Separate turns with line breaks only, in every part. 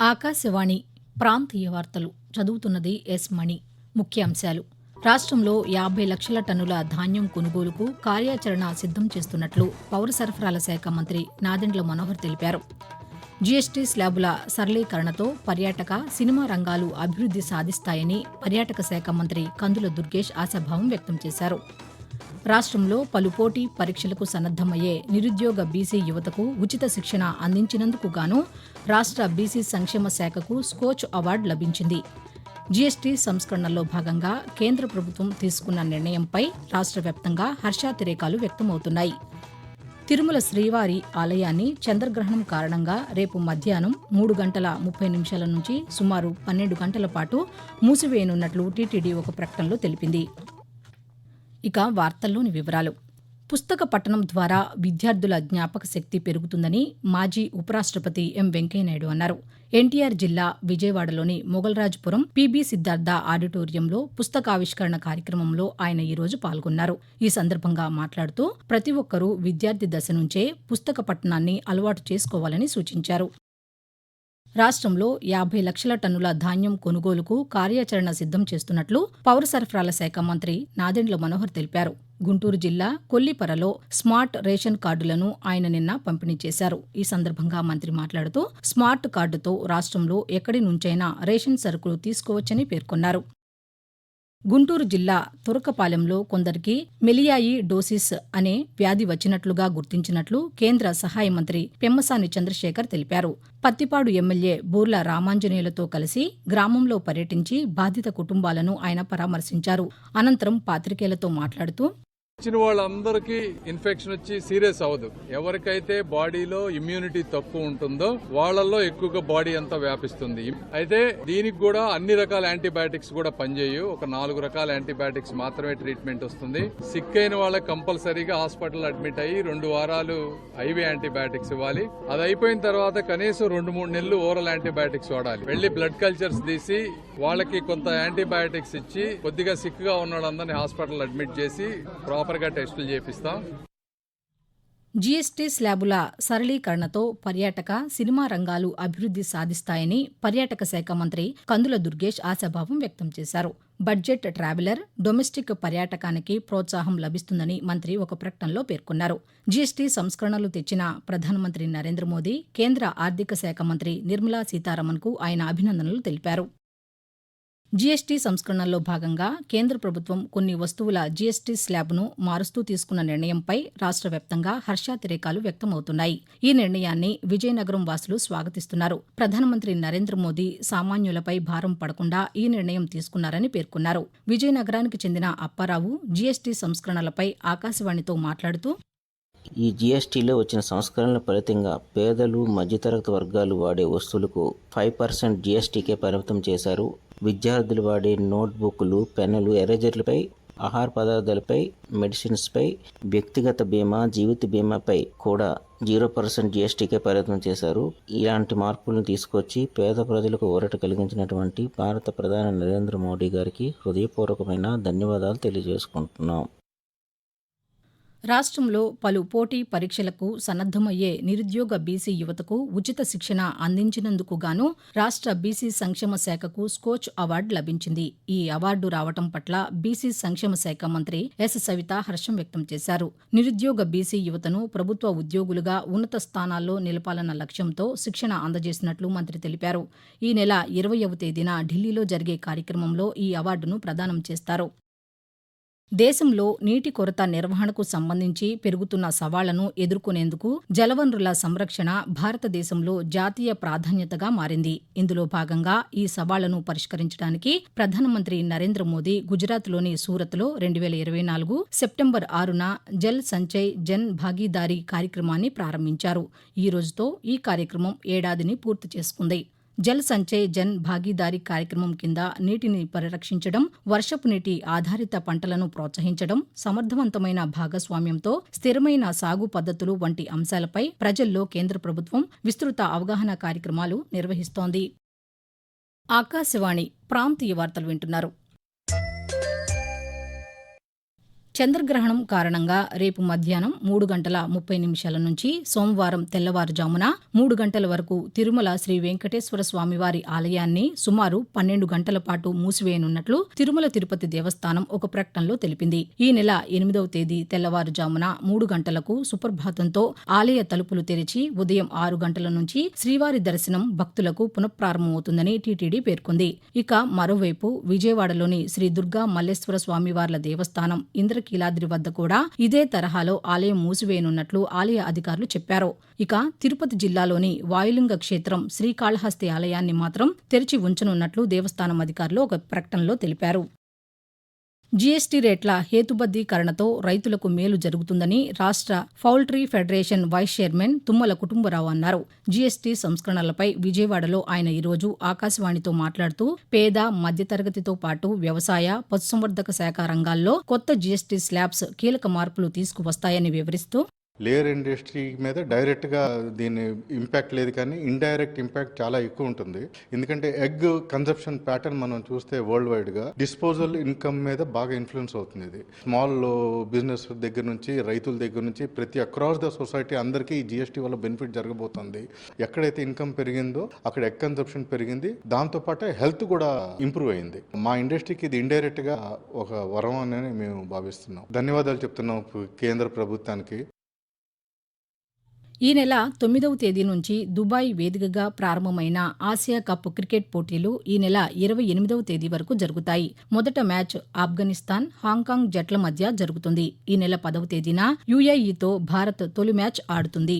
ఆకాశవాణి ప్రాంతీయ వార్తలు చదువుతున్నది ఎస్ మణి. ముఖ్యాంశాలు. రాష్ట్రంలో యాభై లక్షల టన్నుల ధాన్యం కొనుగోలుకు కార్యాచరణ సిద్ధం చేస్తున్నట్లు పౌర సరఫరాల శాఖ మంత్రి నాదెండ్ల మనోహర్ తెలిపారు. జీఎస్టీ స్లాబుల సరళీకరణతో పర్యాటక సినిమా రంగాలు అభివృద్ది సాధిస్తాయని పర్యాటక శాఖ మంత్రి కందుల దుర్గేష్ ఆశాభావం వ్యక్తం చేశారు. రాష్ట్రంలో పలు పోటీ పరీక్షలకు సన్నద్దమయ్యే నిరుద్యోగ బీసీ యువతకు ఉచిత శిక్షణ అందించినందుకు గాను రాష్ట్ర బీసీ సంక్షేమ శాఖకు స్కోచ్ అవార్డు లభించింది. జీఎస్టీ సంస్కరణలో భాగంగా కేంద్ర ప్రభుత్వం తీసుకున్న నిర్ణయంపై రాష్ట్ర వ్యాప్తంగా హర్షాతిరేకాలు వ్యక్తమవుతున్నాయి. తిరుమల శ్రీవారి ఆలయాన్ని చంద్రగ్రహణం కారణంగా రేపు మధ్యాహ్నం మూడు గంటల ముప్పై నిమిషాల నుంచి సుమారు పన్నెండు గంటల పాటు మూసివేయనున్నట్లు టీటీడీ ఒక ప్రకటనలో తెలిపింది. ఇక వార్తల్లోని వివరాలు. పుస్తక పఠనం ద్వారా విద్యార్థుల జ్ఞాపక శక్తి పెరుగుతుందని మాజీ ఉపరాష్ట్రపతి ఎం వెంకయ్యనాయుడు అన్నారు. ఎన్టీఆర్ జిల్లా విజయవాడలోని మొగల్రాజ్పురం పీబీ సిద్ధార్థ ఆడిటోరియంలో పుస్తకావిష్కరణ కార్యక్రమంలో ఆయన ఈరోజు పాల్గొన్నారు. ఈ సందర్భంగా మాట్లాడుతూ ప్రతి ఒక్కరూ విద్యార్థి దశ నుంచే పుస్తక పఠనాన్ని అలవాటు చేసుకోవాలని సూచించారు. రాష్ట్రంలో యాభై లక్షల టన్నుల ధాన్యం కొనుగోలుకు కార్యాచరణ సిద్ధం చేస్తున్నట్లు పౌర సరఫరాల శాఖ మంత్రి నాదెండ్ల మనోహర్ తెలిపారు. గుంటూరు జిల్లా కొల్లిపరలో స్మార్ట్ రేషన్ కార్డులను ఆయన నిన్న పంపిణీ చేశారు. ఈ సందర్భంగా మంత్రి మాట్లాడుతూ స్మార్ట్ కార్డుతో రాష్ట్రంలో ఎక్కడి నుంచైనా రేషన్ సరుకులు తీసుకోవచ్చని పేర్కొన్నారు. గుంటూరు జిల్లా తురకపాలెంలో కొందరికి మెలియాయి డోసిస్ అనే వ్యాధి వచ్చినట్లుగా గుర్తించినట్లు కేంద్ర సహాయ మంత్రి పెమ్మసాని చంద్రశేఖర్ తెలిపారు. పత్తిపాడు ఎమ్మెల్యే బూర్ల రామాంజనేయులతో కలిసి గ్రామంలో పర్యటించి బాధిత కుటుంబాలను ఆయన పరామర్శించారు. అనంతరం పాతికేయులతో మాట్లాడుతూ
ఇచ్చిన వాళ్ళందరికీ ఇన్ఫెక్షన్ వచ్చి సీరియస్ అవ్వదు. ఎవరికైతే బాడీలో ఇమ్యూనిటీ తక్కువ ఉంటుందో వాళ్ళల్లో ఎక్కువగా బాడీ అంతా వ్యాపిస్తుంది. అయితే దీనికి కూడా అన్ని రకాల యాంటీబయాటిక్స్ కూడా పనిచేయు ఒక నాలుగు రకాల యాంటీబయాటిక్స్ మాత్రమే ట్రీట్మెంట్ వస్తుంది. సిక్ అయిన వాళ్ళకి కంపల్సరీగా హాస్పిటల్ అడ్మిట్ అయ్యి రెండు వారాలు ఐవీ యాంటీబయాటిక్స్ ఇవ్వాలి. అది అయిపోయిన తర్వాత కనీసం రెండు మూడు నెలలు ఓరల్ యాంటీబయాటిక్స్ వాడాలి. వెళ్ళి బ్లడ్ కల్చర్స్ తీసి వాళ్ళకి కొంత యాంటీబయాటిక్స్ ఇచ్చి కొద్దిగా సిక్గా ఉన్న వాళ్ళందరినీ హాస్పిటల్ అడ్మిట్ చేసి ప్రాపర్ గా టెస్టులు చేపిస్తాం.
జీఎస్టీ స్లాబుల సరళీకరణతో పర్యాటక సినిమా రంగాలు అభివృద్ది సాధిస్తాయని పర్యాటక శాఖ మంత్రి కందుల దుర్గేష్ ఆశాభావం వ్యక్తం చేశారు. బడ్జెట్ ట్రావెలర్ డొమెస్టిక్ పర్యాటకానికి ప్రోత్సాహం లభిస్తుందని మంత్రి ఒక ప్రకటనలో పేర్కొన్నారు. జీఎస్టీ సంస్కరణలు తెచ్చిన ప్రధానమంత్రి నరేంద్ర మోదీ కేంద్ర ఆర్థిక శాఖ మంత్రి నిర్మలా సీతారామన్కు ఆయన అభినందనలు తెలిపారు. జీఎస్టీ సంస్కరణల్లో భాగంగా కేంద్ర ప్రభుత్వం కొన్ని వస్తువుల జీఎస్టీ స్లాబ్ను మారుస్తూ తీసుకున్న నిర్ణయంపై రాష్ట్ర వ్యాప్తంగా హర్షాతిరేకాలు వ్యక్తమవుతున్నాయి. ఈ నిర్ణయాన్ని విజయనగరం వాసులు స్వాగతిస్తున్నారు. ప్రధానమంత్రి నరేంద్ర మోదీ సామాన్యులపై భారం పడకుండా ఈ నిర్ణయం తీసుకున్నారని పేర్కొన్నారు. విజయనగరానికి చెందిన అప్పారావు జీఎస్టీ సంస్కరణలపై ఆకాశవాణితో మాట్లాడుతూ
ఈ జీఎస్టీలో వచ్చిన సంస్కరణల ఫలితంగా పేదలు మధ్యతరగతి వర్గాలు వాడే వస్తువులకు ఫైవ్ పర్సెంట్ జీఎస్టీకే పరిమితం చేశారు విద్యార్థులు వాడే నోట్బుక్లు పెన్నులు ఎరేజర్లపై ఆహార పదార్థాలపై మెడిసిన్స్పై వ్యక్తిగత బీమా జీవిత బీమాపై కూడా జీరో పర్సెంట్ జీఎస్టీకే ప్రయత్నం చేశారు. ఇలాంటి మార్పులను తీసుకొచ్చి పేద ప్రజలకు ఊరట కలిగించినటువంటి భారత ప్రధాని నరేంద్ర మోడీ గారికి హృదయపూర్వకమైన ధన్యవాదాలు తెలియజేసుకుంటున్నాం.
రాష్ట్రంలో పలు పోటీ పరీక్షలకు సన్నద్దమయ్యే నిరుద్యోగ బీసీ యువతకు ఉచిత శిక్షణ అందించినందుకు గాను రాష్ట్ర బీసీ సంక్షేమ శాఖకు స్కోచ్ అవార్డు లభించింది. ఈ అవార్డు రావటం పట్ల బీసీ సంక్షేమ శాఖ మంత్రి ఎస్ సవిత హర్షం వ్యక్తం చేశారు. నిరుద్యోగ బీసీ యువతను ప్రభుత్వ ఉద్యోగులుగా ఉన్నత స్థానాల్లో నిలపాలన్న లక్ష్యంతో శిక్షణ అందజేసినట్లు మంత్రి తెలిపారు. ఈ నెల ఇరవయవ తేదీన ఢిల్లీలో జరిగే కార్యక్రమంలో ఈ అవార్డును ప్రదానం చేస్తారు. దేశంలో నీటి కొరత నిర్వహణకు సంబంధించి పెరుగుతున్న సవాళ్ళను ఎదుర్కొనేందుకు జలవనరుల సంరక్షణ భారతదేశంలో జాతీయ ప్రాధాన్యతగా మారింది. ఇందులో భాగంగా ఈ సవాళ్ళను పరిష్కరించడానికి ప్రధానమంత్రి నరేంద్ర మోదీ గుజరాత్లోని సూరత్లో రెండు వేల ఇరవై నాలుగు సెప్టెంబర్ ఆరున జల్ సంచయ్ జన్ భాగీదారీ కార్యక్రమాన్ని ప్రారంభించారు. ఈ రోజుతో ఈ కార్యక్రమం ఏడాదిని పూర్తి చేసుకుంది. జల్ సంచయ్ జన్ భాగీదారీ కార్యక్రమం కింద నీటిని పరిరక్షించడం వర్షపు నీటి ఆధారిత పంటలను ప్రోత్సహించడం సమర్థవంతమైన భాగస్వామ్యంతో స్థిరమైన సాగు పద్ధతులు వంటి అంశాలపై ప్రజల్లో కేంద్ర ప్రభుత్వం విస్తృత అవగాహన కార్యక్రమాలు నిర్వహిస్తోంది. ఆకాశవాణి ప్రాంతీయ వార్తలు వింటున్నారు. చంద్రగ్రహణం కారణంగా రేపు మధ్యాహ్నం మూడు గంటల ముప్పై నిమిషాల నుంచి సోమవారం తెల్లవారుజామున మూడు గంటల వరకు తిరుమల శ్రీ వెంకటేశ్వర స్వామివారి ఆలయాన్ని సుమారు పన్నెండు గంటల పాటు మూసివేయనున్నట్లు తిరుమల తిరుపతి దేవస్థానం ఒక ప్రకటనలో తెలిపింది. ఈ నెల ఎనిమిదవ తేదీ తెల్లవారుజామున మూడు గంటలకు సుప్రభాతంతో ఆలయ తలుపులు తెరిచి ఉదయం ఆరు గంటల నుంచి శ్రీవారి దర్శనం భక్తులకు పునఃప్రారంభమవుతుందని టీటీడీ పేర్కొంది. ఇక మరోవైపు విజయవాడలోని శ్రీ దుర్గా మల్లేశ్వర స్వామివార్ల దేవస్థానం కీలాద్రి వద్ద కూడా ఇదే తరహాలో ఆలయం మూసివేయనున్నట్లు ఆలయ అధికారులు చెప్పారు. ఇక తిరుపతి జిల్లాలోని వాయులింగ క్షేత్రం శ్రీకాళహస్తి ఆలయాన్ని మాత్రం తెరిచి ఉంచనున్నట్లు దేవస్థానం అధికారులు ఒక ప్రకటనలో తెలిపారు. జీఎస్టీ రేట్ల హేతుబద్దీకరణతో రైతులకు మేలు జరుగుతుందని రాష్ట్ర poultry federation vice chairman Tummala Kutumbarao అన్నారు. జీఎస్టీ సంస్కరణలపై విజయవాడలో ఆయన ఈరోజు ఆకాశవాణితో మాట్లాడుతూ పేద మధ్యతరగతితో పాటు వ్యవసాయ పశుసంవర్ధక శాఖ రంగాల్లో కొత్త జీఎస్టీ స్లాబ్స్ కీలక మార్పులు తీసుకువస్తాయని వివరిస్తూ
లేయర్ ఇండస్ట్రీ మీద డైరెక్ట్గా దీని ఇంపాక్ట్ లేదు కానీ ఇండైరెక్ట్ ఇంపాక్ట్ చాలా ఎక్కువ ఉంటుంది. ఎందుకంటే ఎగ్ కన్సెప్షన్ ప్యాటర్న్ మనం చూస్తే వరల్డ్ వైడ్గా డిస్పోజల్ ఇన్కమ్ మీద బాగా ఇన్ఫ్లుయెన్స్ అవుతుంది ఇది. స్మాల్ బిజినెస్ దగ్గర నుంచి రైతుల దగ్గర నుంచి ప్రతి అక్రాస్ ద సొసైటీ అందరికీ ఈ జిఎస్టీ వల్ల బెనిఫిట్ జరగబోతుంది. ఎక్కడైతే ఇన్కమ్ పెరిగిందో అక్కడ ఎగ్ కన్సెప్షన్ పెరిగింది. దాంతోపాటు హెల్త్ కూడా ఇంప్రూవ్ అయింది. మా ఇండస్ట్రీకి ఇది ఇండైరెక్ట్గా ఒక వరం అని మేము భావిస్తున్నాం. ధన్యవాదాలు చెప్తున్నాం కేంద్ర ప్రభుత్వానికి.
ఈ నెల తొమ్మిదవ తేదీ నుంచి దుబాయ్ వేదికగా ప్రారంభమైన ఆసియా కప్ క్రికెట్ పోటీలు ఈ నెల ఇరవై ఎనిమిదవ తేదీ వరకు జరుగుతాయి. మొదట మ్యాచ్ ఆఫ్ఘనిస్తాన్ హాంకాంగ్ జట్ల మధ్య జరుగుతుంది. ఈ నెల పదవ తేదీన యుఏఈతో భారత్ తొలి మ్యాచ్ ఆడుతుంది.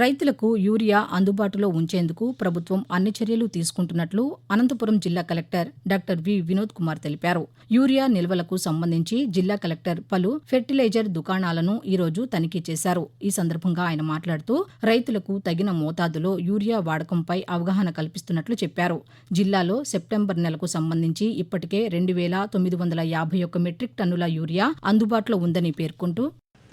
రైతులకు యూరియా అందుబాటులో ఉంచేందుకు ప్రభుత్వం అన్ని చర్యలు తీసుకుంటున్నట్లు అనంతపురం జిల్లా collector doctor V Vinod Kumar తెలిపారు. యూరియా నిల్వలకు సంబంధించి జిల్లా కలెక్టర్ పలు ఫెర్టిలైజర్ దుకాణాలను ఈరోజు తనిఖీ చేశారు. ఈ సందర్భంగా ఆయన మాట్లాడుతూ రైతులకు తగిన మోతాదులో యూరియా వాడకంపై అవగాహన కల్పిస్తున్నట్లు చెప్పారు. జిల్లాలో సెప్టెంబర్ నెలకు సంబంధించి ఇప్పటికే రెండు వేల తొమ్మిది వందల యాభై ఒక్క మెట్రిక్ టన్నుల యూరియా అందుబాటులో ఉందని పేర్కొంటూ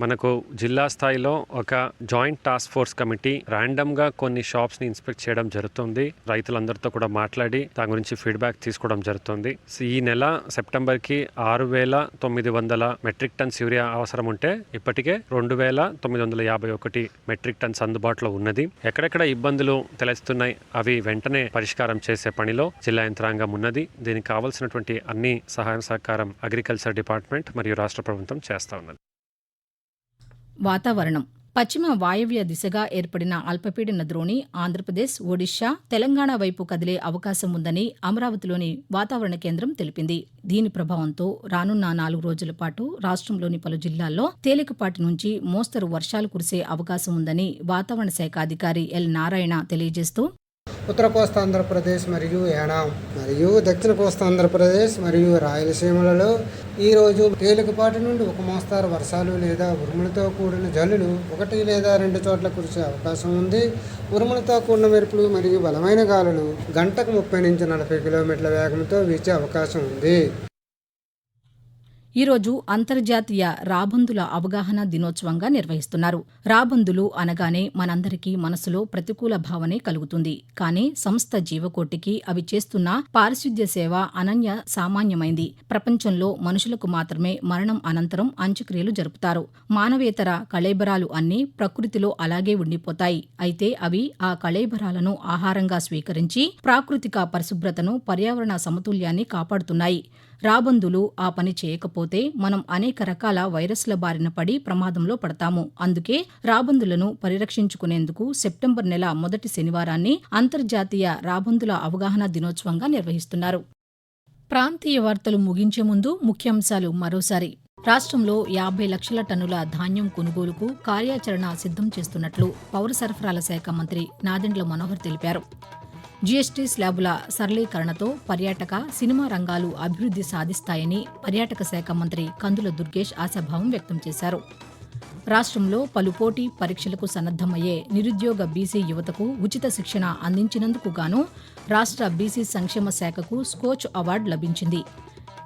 మనకు జిల్లా స్థాయిలో ఒక జాయింట్ టాస్క్ ఫోర్స్ కమిటీ ర్యాండమ్గా కొన్ని షాప్స్ని ఇన్స్పెక్ట్ చేయడం జరుగుతుంది. రైతులందరితో కూడా మాట్లాడి దాని గురించి ఫీడ్బ్యాక్ తీసుకోవడం జరుగుతుంది. ఈ నెల సెప్టెంబర్కి ఆరు వేల తొమ్మిది వందల మెట్రిక్ టన్స్ యూరియా అవసరం ఉంటే ఇప్పటికే రెండు వేల తొమ్మిది వందల యాభై ఒకటి మెట్రిక్ టన్స్ అందుబాటులో ఉన్నది. ఎక్కడెక్కడ ఇబ్బందులు తెలుస్తున్నాయి అవి వెంటనే పరిష్కారం చేసే పనిలో జిల్లా యంత్రాంగం ఉన్నది. దీనికి కావాల్సినటువంటి అన్ని సహాయ సహకారం అగ్రికల్చర్ డిపార్ట్మెంట్ మరియు రాష్ట్ర ప్రభుత్వం చేస్తా ఉన్నది.
వాతావరణం. పశ్చిమ వాయవ్య దిశగా ఏర్పడిన అల్పపీడన ద్రోణి ఆంధ్రప్రదేశ్ ఒడిశా తెలంగాణ వైపు కదిలే అవకాశం ఉందని అమరావతిలోని వాతావరణ కేంద్రం తెలిపింది. దీని ప్రభావంతో రానున్న నాలుగు రోజుల పాటు రాష్ట్రంలోని పలు జిల్లాల్లో తేలికపాటి నుంచి మోస్తరు వర్షాలు కురిసే అవకాశం ఉందని వాతావరణ శాఖ అధికారి ఎల్ నారాయణ తెలియజేస్తూ
ఉత్తర కోస్తా ఆంధ్రప్రదేశ్ మరియు ఏనాం మరియు దక్షిణ కోస్తా ఆంధ్రప్రదేశ్ మరియు రాయలసీమలలో ఈరోజు తేలికపాటి నుండి ఒక మోస్తారు వర్షాలు లేదా ఉరుములతో కూడిన జల్లులు ఒకటి లేదా రెండు చోట్ల కురిసే అవకాశం ఉంది. ఉరుములతో కూడిన మెరుపులు మరియు బలమైన గాలులు గంటకు ముప్పై నుంచి నలభై కిలోమీటర్ల వేగంతో వీచే అవకాశం ఉంది.
ఈరోజు అంతర్జాతీయ రాబందుల అవగాహన దినోత్సవంగా నిర్వహిస్తున్నారు. రాబందులు అనగానే మనందరికీ మనసులో ప్రతికూల భావనే కలుగుతుంది. కానీ సంస్థ జీవకోటికి అవి చేస్తున్న పారిశుద్ధ్య సేవ అనన్య సామాన్యమైంది. ప్రపంచంలో మనుషులకు మాత్రమే మరణం అనంతరం అంత్యక్రియలు జరుపుతారు. మానవేతర కళేబరాలు అన్నీ ప్రకృతిలో అలాగే ఉండిపోతాయి. అయితే అవి ఆ కళేబరాలను ఆహారంగా స్వీకరించి ప్రాకృతిక పరిశుభ్రతను పర్యావరణ సమతుల్యాన్ని కాపాడుతున్నాయి. రాబందులు ఆ పని చేయకపోతే మనం అనేక రకాల వైరస్ల బారిన పడి ప్రమాదంలో పడతాము. అందుకే రాబందులను పరిరక్షించుకునేందుకు సెప్టెంబర్ నెల మొదటి శనివారాన్ని అంతర్జాతీయ రాబందుల అవగాహన దినోత్సవంగా నిర్వహిస్తున్నారు. ప్రాంతీయ వార్తలు ముగించే ముందు ముఖ్యాంశాలు మరోసారి. రాష్ట్రంలో యాభై లక్షల టన్నుల ధాన్యం కొనుగోలుకు కార్యాచరణ సిద్ధం చేస్తున్నట్లు పౌర సరఫరాల శాఖ మంత్రి నాదెండ్ల మనోహర్ తెలిపారు. జీఎస్టీ స్లాబుల సరళీకరణతో పర్యాటక సినిమా రంగాలు అభివృద్ధి సాధిస్తాయని పర్యాటక శాఖ మంత్రి కందుల దుర్గేష్ ఆశాభావం వ్యక్తం చేశారు. రాష్ట్రంలో పలు పోటీ పరీక్షలకు సన్నద్దమయ్యే నిరుద్యోగ బీసీ యువతకు ఉచిత శిక్షణ అందించినందుకు గాను రాష్ట్ర బీసీ సంక్షేమ శాఖకు స్కోచ్ అవార్డు లభించింది.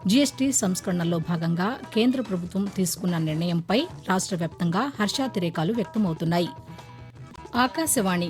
జీఎస్టీ సంస్కరణల్లో భాగంగా కేంద్ర ప్రభుత్వం తీసుకున్న నిర్ణయంపై రాష్ట్ర వ్యాప్తంగా హర్షాతిరేకాలు వ్యక్తమవుతున్నాయి. ఆకాశవాణి